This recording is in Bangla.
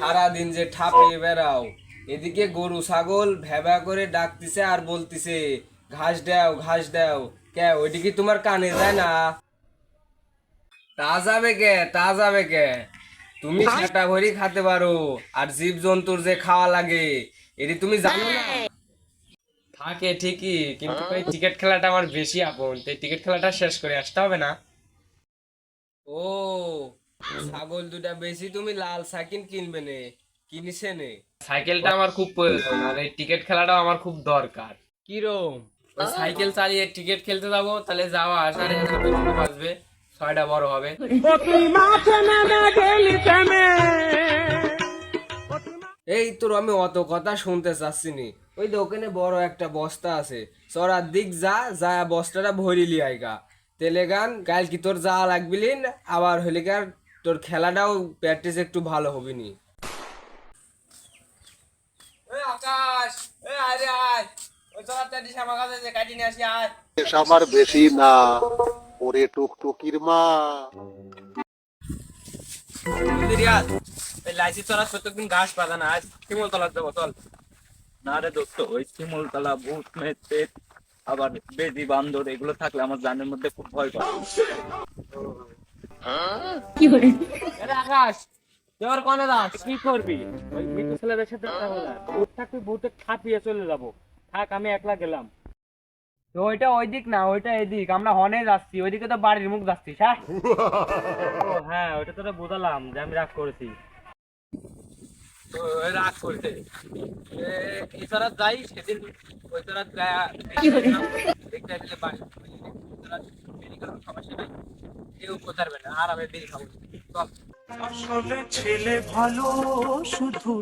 সারাদিন যে ঠাপিয়ে বেড়াও। এদিকে গরু ছাগল ভেবা করে ডাকতিছে আর বলতিছে ঘাস দাও ঘাস দাও। কে ওইদিকে তোমার কানে যায় না? তা যাবে কে তা যাবে কে? তুমি সেটা ভরি খেতে পারো। আর জীব জন্তুর যে খাওয়া লাগে এটি তুমি জানো না? থাকে ঠিকই কিন্তু ওই টিকিট খেলাটা আমার বেশি আপন। তাই টিকিট খেলাটা শেষ করে আসতে হবে না? ও ছাগল দুটা বেশি তুমি লাল সাইকেল কিনবে নে কিনিছে নে। সাইকেলটা আমার খুব প্রয়োজন আর এই টিকিট খেলাটাও আমার খুব দরকার। কিরম? ওই সাইকেল চালিয়ে টিকিট খেলতে যাব তাহলে যাওয়া আসার বেতন বাঁচবে ছয়টা বড় হবে। এই তোর আমি অত কথা শুনতে চাচ্ছি নি ওই দোকানে বড় একটা বস্তা আছে চড়ার দিক যা যা বস্তাটা ভরি লিয়াইগা তেলে গান কাল কি তোর যা লাগবিলিন আবার আর তোর খেলাটাও প্র্যাকটিস একটু ভালো হবে নি আকাশ আরে আয় আমার বেশ আমার বেশি না ওরে টুকটুকির মা। লাইসি তোরা প্রত্যেকদিন ঘাস পাতা না আজ শিমল তলার যাব চল। না রে দোস্ত ওই ভূত আবার বেদি বান্দর এগুলো থাকলে আমার জানের মধ্যে খুব ভয় করে আকাশ। তুই কোনে যাস কি করবি? ওই মৃত্যু ছেলেদের সাথে কথা বলা। ভূতে খাপিয়ে চলে যাব। থাক আমি একলা গেলাম। তো ওইটা ওই দিক না ওইটা এদিক। আমরা হনে যাচ্ছি। ওইদিকে তো বাড়ির মুখ যাচ্ছিস হ্যাঁ? হ্যাঁ ওইটা তোরা বোঝালাম যে আমি রাগ করেছি। রাগ করতে এছাড়া যাই সেদিন ওই তোরা দেখতে বাড়ি। ছেলে ভালো শুধু